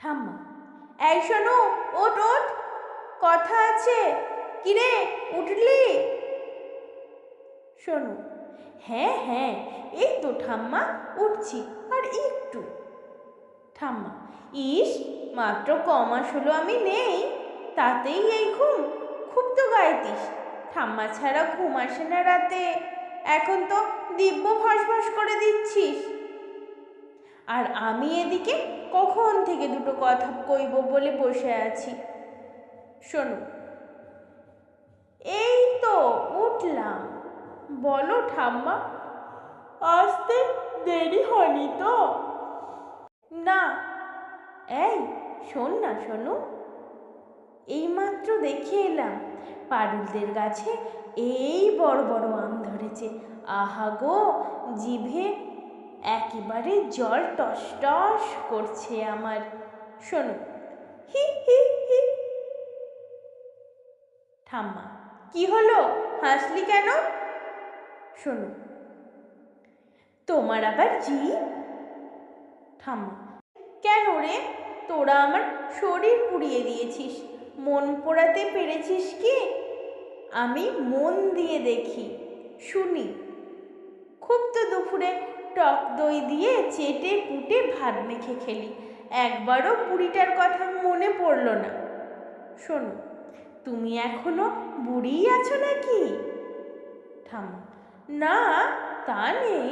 ঠাম্মা, এই শোনো ওট ওট কথা আছে। কিরে, উঠলি? শোনো হ্যাঁ হ্যাঁ এই তো ঠাম্মা, উঠছি, আর একটু। ঠাম্মা, ইস, মাত্র কমাস হলো আমি নেই, তাতেই এই ঘুম, খুব তো গাইতিস। ঠাম্মা ছাড়া ঘুম আসে না রাতে। এখন তো দিব্য ভসভস করে দিচ্ছিস। আর আমি এদিকে কখন থেকে দুটো কথা কইব বলে বসে আছি? শোনো, এই তো উঠলাম। বলো ঠাম্মা, আসতে দেরি হয়নি তো? না, এই শোন না শোনো, এইমাত্র দেখে এলাম পারুলদের গাছে এই বড় বড় আম ধরেছে। আহা গো, জিভে একেবারে জল টস টস করছে আমার। শোনো, হি হি হি। ঠাম্মা, কি হলো? হাসলি কেন? শোনো, তোমার আবার জি ঠাম্মা, কেন রে? তোরা আমার শরীর পুড়িয়ে দিয়েছিস। মন পোড়াতে পেরেছিস কি? আমি মন দিয়ে দেখি। শুনি, খুব তো দুপুরে টক দই দিয়ে চেটে পুটে ভাত মেখে খেলি। একবারও বুড়িটার কথা মনে পড়ল না। শোনো, তুমি এখনও বুড়িই আছো নাকি? ঠাম্মা না, তা নেই।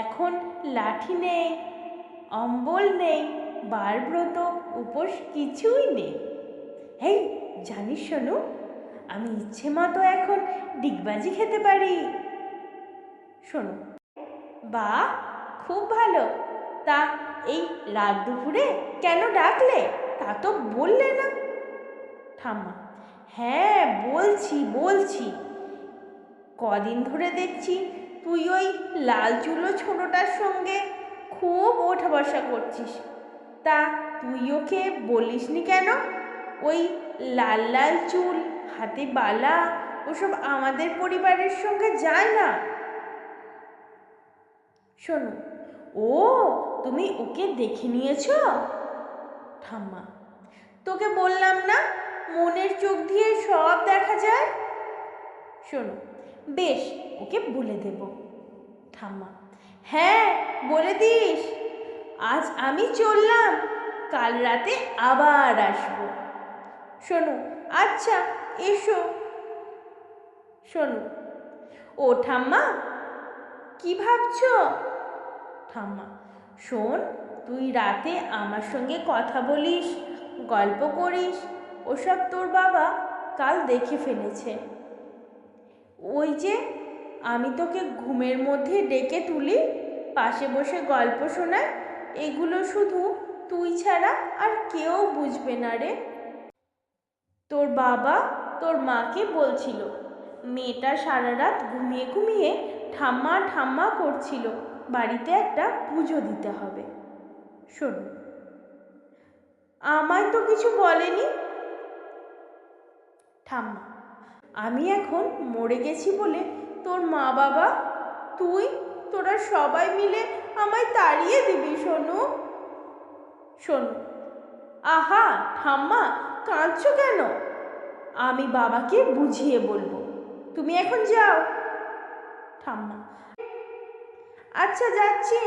এখন লাঠি নেই, অম্বল নেই বারব্রত উপোস কিছুই নেই। হেই, জানিস শোনো আমি ইচ্ছে মতো এখন ডিগবাজি খেতে পারি। শোনো বা খুব ভালো। তা এই রাত দুপুরে কেন ডাকলে? তা তো বললে না। ঠাম্মা হ্যাঁ বলছি বলছি। কদিন ধরে দেখছি তুই ওই লাল চুলো ছোটোটার সঙ্গে খুব ওঠা বসা করছিস। তা তুই ওকে বলিসনি কেন? ওই লাল লাল চুল, হাতে বালা, ওসব আমাদের পরিবারের সঙ্গে যায় না। শোনো, ও, তুমি ওকে দেখে নিয়েছ? ঠাম্মা, তোকে বললাম না, মনের চোখ দিয়ে সব দেখা যায়? শোনো, বেশ, ওকে বলে দেব। ঠাম্মা হ্যাঁ বলে দিস। আজ আমি চললাম, কাল রাতে আবার আসব। শোনো আচ্ছা এসো। শোনো, ও ঠাম্মা কি ভাবছ? ঠাম্মা, শোন, তুই রাতে আমার সঙ্গে কথা বলিস, গল্প করিস, ওসব তোর বাবা কাল দেখে ফেলেছে। ওই যে, আমি তোকে ঘুমের মধ্যে ডেকে তুলি, পাশে বসে গল্প শোনায়, এগুলো শুধু তুই ছাড়া আর কেউ বুঝবে না রে। তোর বাবা তোর মাকে বলছিল, মেয়েটা সারা রাত ঘুমিয়ে ঘুমিয়ে ঠাম্মা ঠাম্মা করছিল, বাড়িতে একটা পুজো দিতে হবে। শোন, আমায় তো কিছু বলেনি? ঠাম্মা, আমি এখন মরে গেছি বলে তোর মা বাবা, তুই, তোরা সবাই মিলে আমায় তাড়িয়ে দিবি, শোনু। শোনু, আহা, ঠাম্মা, কাঁদছো কেন? আমি বাবাকে বুঝিয়ে বলব। তুমি এখন যাও। ঠাম্মা। আচ্ছা যাচ্ছি।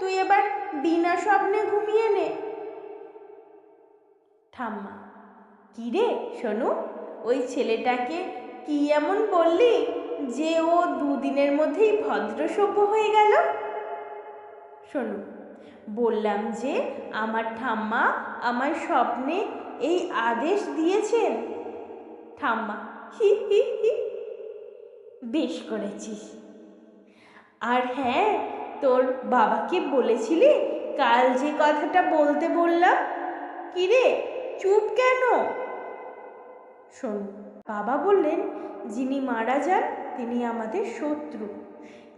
তুই এবার বিনা স্বপ্নে ঘুমিয়ে নে। ঠাম্মা, কি রে শোনু ওই ছেলেটাকে কি এমন বললি যে ও দুদিনের মধ্যেই ভদ্রসভ্য হয়ে গেল? শোনো বললাম যে আমার ঠাম্মা আমার স্বপ্নে এই আদেশ দিয়েছেন। ঠাম্মা, হি হি হি। বেশ করেছিস। আর হ্যাঁ তোর বাবাকে বলেছিলি কাল যে কথাটা বলতে বললাম? কিরে চুপ কেন? শোন, বাবা বললেন যিনি মারা যান তিনি আমাদের শত্রু।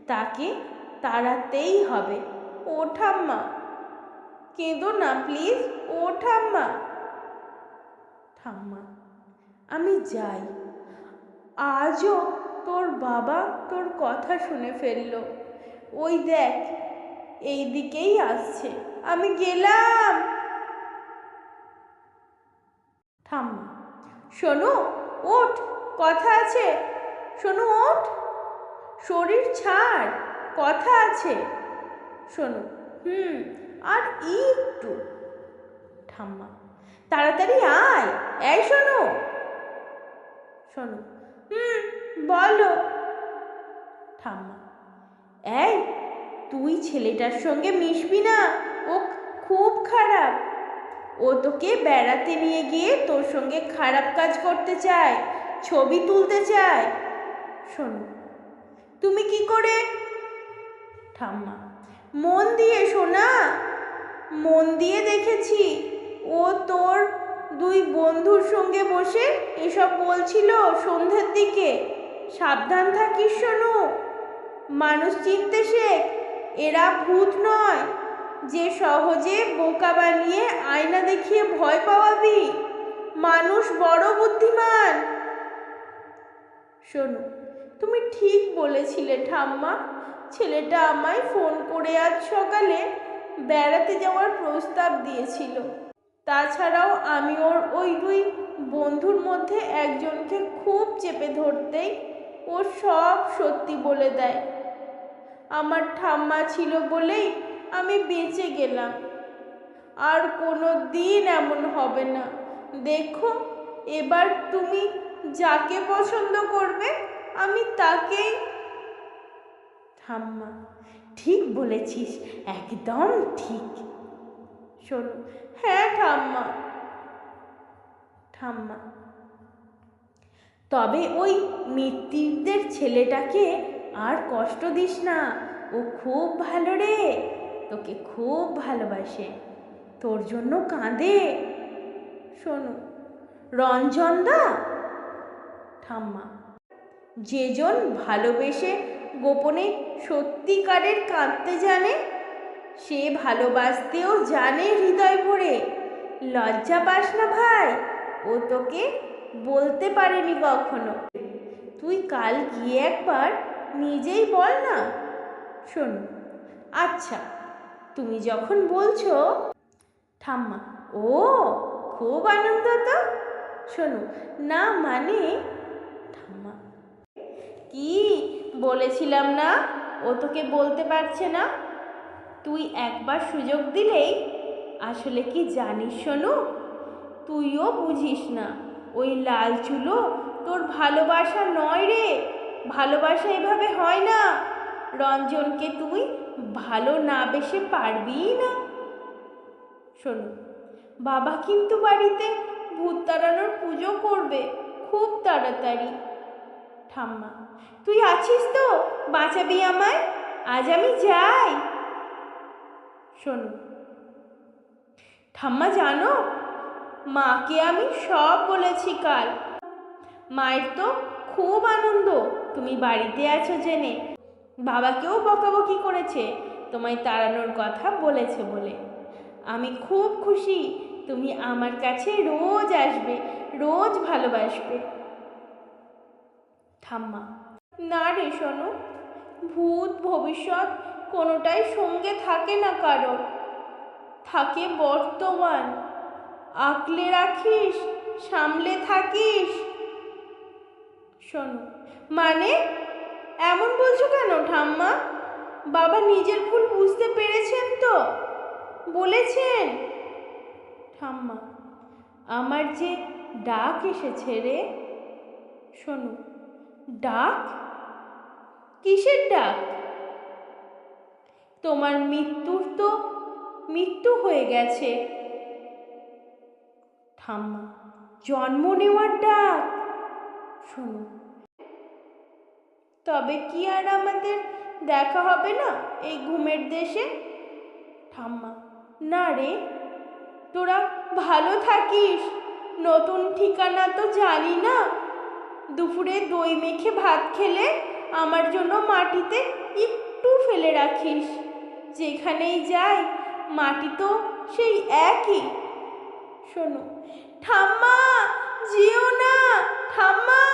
তাকে তাড়াতেই হবে। ও ঠাম্মা, কেঁদো না প্লিজ, ও ঠাম্মা। ঠাম্মা, আমি যাই। আজও তোর বাবা তোর কথা শুনে ফেলল। ওই দেখ, এই দিকেই আসছে। আমি গেলাম। ঠাম্মা শোনো, ওঠ, কথা আছে। শোনো, ওঠ। শরীর ছাড়, কথা আছে। শোনো, হুম, আর একটু। ঠাম্মা তাড়াতাড়ি আয়, এই শোনো। শোনো, হুম বলো। ঠাম্মা, এই, তুই ছেলেটার সঙ্গে মিশবি না, ও খুব খারাপ। ও তোকে বেড়াতে নিয়ে গিয়ে তোর সঙ্গে খারাপ কাজ করতে চায়, ছবি তুলতে চায়। শোনো, তুমি কি করে? ঠাম্মা, মন দিয়ে শোনা। মন দিয়ে দেখেছি, ও তোর দুই বন্ধুর সঙ্গে বসে এসব বলছিল সন্ধ্যের দিকে। সাবধান থাকিস, শোনো। মানুষ চিনতে শেখ এরা ভূত নয়। যে সহজে বোকা বানিয়ে আয়না দেখিয়ে ভয় পাওয়াবি, মানুষ বড় বুদ্ধিমান। শোনো, তুমি ঠিক বলেছিলে ঠাম্মা, ছেলেটা আমায় ফোন করে আজ সকালে বেড়াতে যাওয়ার প্রস্তাব দিয়েছিল। তাছাড়াও আমি ওর ওই দুই বন্ধুর মধ্যে একজনকে খুব চেপে ধরতেই ও সব সত্যি বলে দেয়। আমার ঠাম্মা ছিল বলেই আমি বেঁচে গেলাম। আর কোনো দিন এমন হবে না। দেখো, এবার তুমি যাকে পছন্দ করবে, আমি তাকেই। ঠাম্মা, ঠিক বলেছিস, একদম ঠিক। শোনো হ্যাঁ ঠাম্মা। ঠাম্মা তবে ওই মৃত্যুদের ছেলেটাকে আর কষ্ট দিস না। ও খুব ভালো রে। তোকে খুব ভালোবাসে। তোর জন্য কাঁদে। শোনো রঞ্জনদা ঠাম্মা যেজন ভালোবেসে গোপনে সত্যিকারের কাঁদতে জানে, সে ভালোবাসতেও জানে হৃদয় ভরে। লজ্জা পাস না ভাই, ও তোকে বলতে পারেনি কখনো। তুই কাল গিয়ে একবার নিজেই বল না। শোন আচ্ছা তুমি যখন বলছো, ঠাম্মা, ও, খুব আনন্দ তো। শোনো, না মানে ঠাম্মা, কি বলেছিলাম না? ও তোকে বলতে পারছে না। তুই একবার সুযোগ দিলেই, আসলে কি জানিস শোনু? তুইও বুঝিস না। ওই লাল চুলো, তোর ভালোবাসা নয় রে। ভালোবাসা এভাবে হয় না। রঞ্জনকে তুই ভালো না বেশে পারবি না। শোনো, বাবা কিন্তু বাড়িতে ভূত তাড়ানোর পুজো করবে, খুব তাড়াতাড়ি। ঠাম্মা, তুই আছিস তো? বাঁচাবি আমায়? আজ আমি যাই। শোনো, ঠাম্মা জানো মাকে আমি সব বলেছি কাল। মায়ের তো খুব আনন্দ, তুমি বাড়িতে আছো জেনে। বাবাকেও বকাবকি করেছে, তোমায় তাড়ানোর কথা বলেছে বলে। আমি খুব খুশি, তুমি আমার কাছে রোজ আসবে, রোজ ভালোবাসবে। ঠাম্মা, না রে শোনো ভূত ভবিষ্যৎ কোনোটাই সঙ্গে থাকে না কারোর। থাকে বর্তমান। আঁকলে রাখিস, সামলে থাকিস। শোনো মানে এমন বলছো কেন ঠাম্মা? বাবা নিজের ভুল বুঝতে পেরেছেন তো? বলেছেন। ঠাম্মা, আমার যে ডাক এসেছে রে। শোনো, ডাক? কিসের ডাক? তোমার মৃত্যুর তো মৃত্যু হয়ে গেছে। ঠাম্মা, জন্ম নেওয়ার ডাক। শোনো, তবে কি আর আমাদের দেখা হবে না এই ঘুমের দেশে? ঠাম্মা, না রে, তোরা ভালো থাকিস, নতুন ঠিকানা তো জানি না। দুপুরে দই মেখে ভাত খেলে আমার জন্য মাটিতে একটু ফেলে রাখিস। যেখানেই যাই, মাটি তো সেই একই। শোনো। ঠাম্মা জিও না। ঠাম্মা।